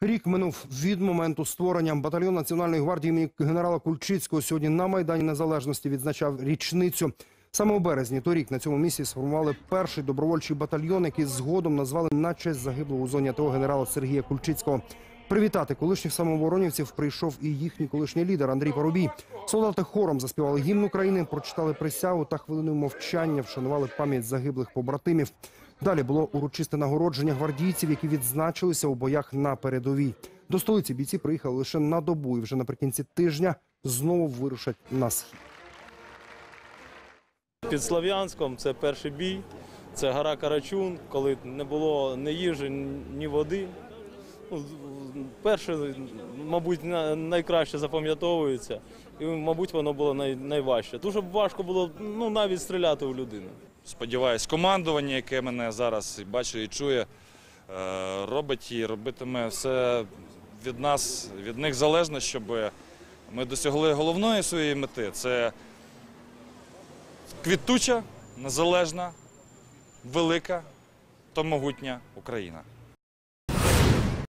Рік минув від моменту створення. Батальйон Національної гвардії імені генерала Кульчицького сьогодні на Майдані Незалежності відзначав річницю. Саме у березні торік на цьому місці сформували перший добровольчий батальйон, який згодом назвали на честь загиблого у зоні АТО генерала Сергія Кульчицького. Привітати колишніх самооборонівців прийшов і їхній колишній лідер Андрій Парубій. Солдати хором заспівали гімн України, прочитали присягу та хвилиною мовчання вшанували пам'ять загиблих побратимів. Далі було урочисте нагородження гвардійців, які відзначилися у боях на передовій. До столиці бійці приїхали лише на добу і вже наприкінці тижня знову вирушать на схід. Під Слов'янськом це перший бій, це гора Карачун, коли не було ні їжі, ні води. Ну, перше, мабуть, на- найкраще запам'ятовується, і, мабуть, воно було найважче. Дуже важко було ну, навіть стріляти у людину. Сподіваюсь, командування, яке мене зараз бачить і чує, е, робить і робитиме все від нас, від них залежно, щоб ми досягли головної своєї мети. Це квітуча, незалежна, велика та могутня Україна.